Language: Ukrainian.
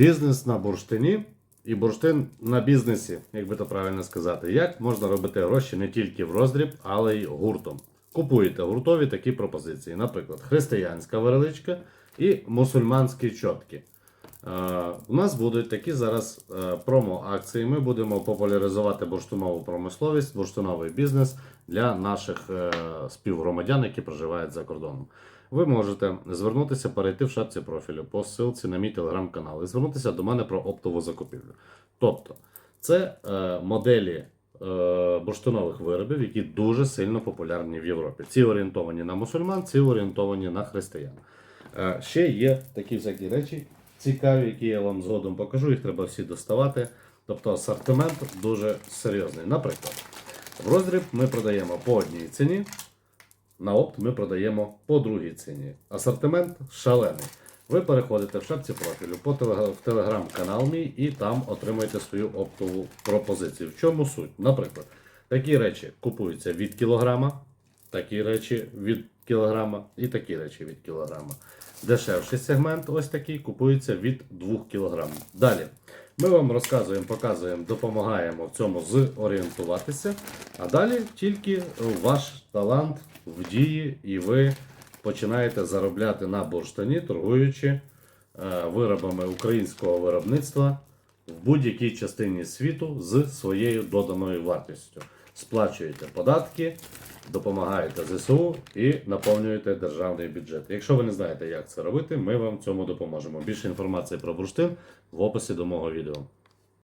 Бізнес на бурштині і бурштин на бізнесі, як би то правильно сказати. Як можна робити гроші не тільки в роздріб, але й гуртом. Купуєте гуртові такі пропозиції. Наприклад, християнська вереличка і мусульманські чотки. Е, У нас будуть такі зараз е, промо-акції. Ми будемо популяризувати бурштинову промисловість, бурштиновий бізнес для наших е, співгромадян, які проживають за кордоном. Ви можете звернутися, перейти в шапці профілю по ссылці на мій телеграм-канал і звернутися до мене про оптову закупівлю. Тобто, це моделі бурштинових виробів, які дуже сильно популярні в Європі. Ці орієнтовані на мусульман, ці орієнтовані на християн. Ще є такі всякі речі цікаві, які я вам згодом покажу. Їх треба всі доставати. Тобто асортимент дуже серйозний. Наприклад, в роздріб ми продаємо по одній ціні, на опт ми продаємо по другій ціні. Асортимент шалений. Ви переходите в шапці профілю в телеграм-канал мій і там отримуєте свою оптову пропозицію. В чому суть? Наприклад, такі речі купуються від кілограма, такі речі від кілограма і такі речі від кілограма. Дешевший сегмент, ось такий, купується від 2 кг. Далі. Ми вам розказуємо, показуємо, допомагаємо в цьому зорієнтуватися. А далі тільки ваш талант в дії, і ви починаєте заробляти на бурштині, торгуючи е, виробами українського виробництва в будь-якій частині світу з своєю доданою вартістю. Сплачуєте податки, допомагаєте ЗСУ і наповнюєте державний бюджет. Якщо ви не знаєте, як це робити, ми вам цьому допоможемо. Більше інформації про бурштин в описі до мого відео.